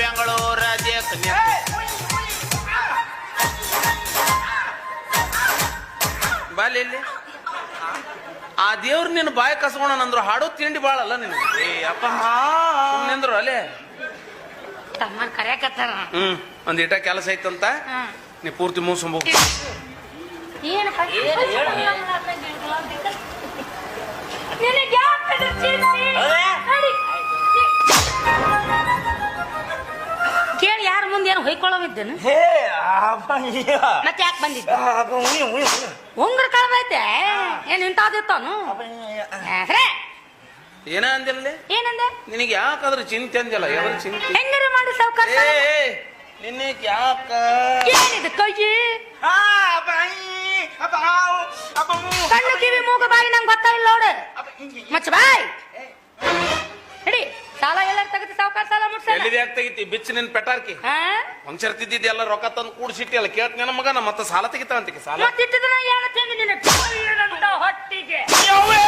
ಬೆಂಗಳೂರು ರಾಜ್ಯ ಕನ್ಯಾ ಇಲ್ಲಿ. ಆ ದೇವ್ರ ನಿನ್ನ ಬಾಯಿ ಕಸ್ಕೊಂಡ ಅಂದ್ರು ಹಾಡೋ ತಿಂಡಿ ಬಾಳಲ್ಲ ನಿನ್ ಏ ಅಪ್ಪ. ನಿಂದ್ರು ಅಲ್ಲೇ. ತಮ್ಮ ಕರ್ಯಾಕತ್ತಾರ. ಹ್ಮ್ ಒಂದ್ ಇಟ ಕೆಲಸ ಐತಂತ. ನೀ ಪೂರ್ತಿ ಮೂಸಂಬ ಏನಪ್ಪ ಮುಂದೆ ಏನು ಹೊಯ್ಕೊಳ್ಳೋವಿದ್ದೇನು? ಹೇ ಆ ಅಯ್ಯ. ಮತ್ತೆ ಯಾಕೆ ಬಂದಿದ್ದೆ? ಆ, ಅಪ್ಪ ಉಯ್ಯು, ಉಯ್ಯು, ಉಯ್ಯು. ಉಂಗ್ರ ಕಳ್ದೈತೆ ಏನ್ ಇಂತಾದಿತ್ತಾನು ಅಪ್ಪ ಅಯ್ಯ. ಏನ ಅಂದಿಲ್ಲ ಏನಂದೆ? ನಿನಗೆ ಯಾಕಂದ್ರೆ ಚಿಂತೆ ಅಂದಿಲ್ಲ ಯಾವ್ದ್ರ ಚಿಂತೆ? ಹೆಂಗಾರ ಮಾಡಿ ಸಾವುಕಾರ ಏ ನಿನಗ್ ಯಾಕ? ಏನಿದೆ ಕೈ ಆ, ಆವು. ಅಪ್ಪ ಉ. ಕಣ್ಣು ಕಿವಿ ಮೂಗು ಬಾಯಿ ನಂಗೆ ಗೊತ್ತಾಗಿಲ್ಲ ನೋಡು. ಮಚ್ಚ ಬಾಯ್. ಮುಟ್ಸ ಎಲ್ಲಿದೆ ತೆಗಿತಿ ಬಿಚ್ಚ ನಿನ್ ಪೆಟಾರ್ಕಿ ಹಾ ಫಂಕ್ಷನ್ ತಿದ್ದಿದ್ದೆ ಎಲ್ಲ ರೊಕ್ಕ ತಂದು ಕೂಡಿಸಿಟ್ಟಿ ಅಲ್ಲ ಕೇಳ್ತ ನನ್ನ ಮಗನ ಮತ್ತೆ ಸಾಲ ತೆಗಿತಾವಂತಿಗೆ ಸಾಲ ನಿನ್ನ ಹೊಟ್ಟಿಗೆ ಯವ್ವೇ!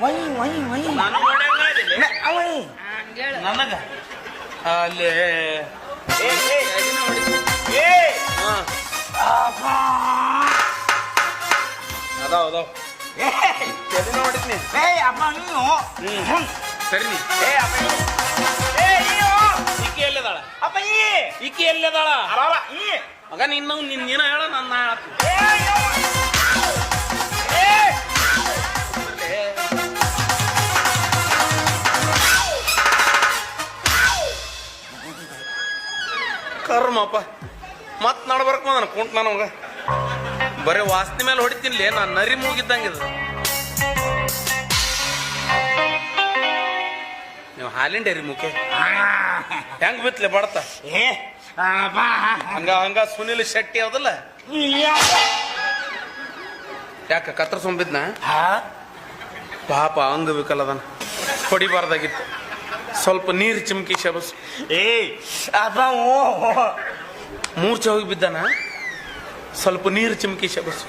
Y, Y, Y. ನಾನು ನೋಡ್ಯಾಂಗ್ ಮಾಡಿಲ್ಲ. ನ- ಅವೈ. ಹಂಗೇಳು. ನನಗ ಅಲ್ಲಿ ಏ, ಏ? ಏ. ಹಾ, ಅಪ್ಪ. ಅದಾವ ಅದಾವ ಏ, ಎಲ್ಲಿನ ಹೊಡಿತ್ನಿ ಏ, ಅಪ್ಪ ನೀನು. ಹ್ಮ್ ಸರಿ ನೀ ಏ, ಅಪ್ಪ. ಏ, ನೀನು. ಈಕಿ ಎಲ್ಲಿದಾಳ ಅಪ್ಪ ಈ. ಈಕಿ ಎಲ್ಲಿದಾಳ ಅಬ್ಬಬ್ಬ, ಈ. ಮಗ ನಿನ್ನ ನಿನ್ನ ನೀನ ಹೇಳ ನನ್ನ ಏ, ಅಯ್ಯೋ. ಏ. ಕರ್ಮಪ್ಪ ಮತ್ ನಡ್ಬರ್ಕ ನಾನು ಕುಂಟ್ ಮಗ ಬರೀ ವಾಸನೆ ಮೇಲೆ ಹೊಡಿತೀನಿ ನಾನು ನರಿ ಮುಗಿದ್ದಂಗೆ ನೀವು ಹಾಲಿನ ರೀ ಮುಖೆ. ಹೆಂಗ್ ಬಿತ್ಲೆ ಬಡತ? ಏ, ಬಾ. ಹಂಗ ಹಂಗ ಸುನಿಲ್ ಶೆಟ್ಟಿ ಅದಲ್ಲ ಯಾಕ ಕತ್ರ ಹಾ? ಪಾಪ ಅಂಗ ವಿಕಲದನ ಹೊಡಿಬಾರ್ದಾಗಿತ್ತು. ಸ್ವಲ್ಪ ನೀರು ಚಿಮ್ಕಿ ಶಬಸ್. ಏ ಓ ಮೂರ್ಛೆ ಹೋಗಿ ಬಿದ್ದಾನ ಸ್ವಲ್ಪ ನೀರು ಚಿಮ್ಕಿ ಶಬಸ್.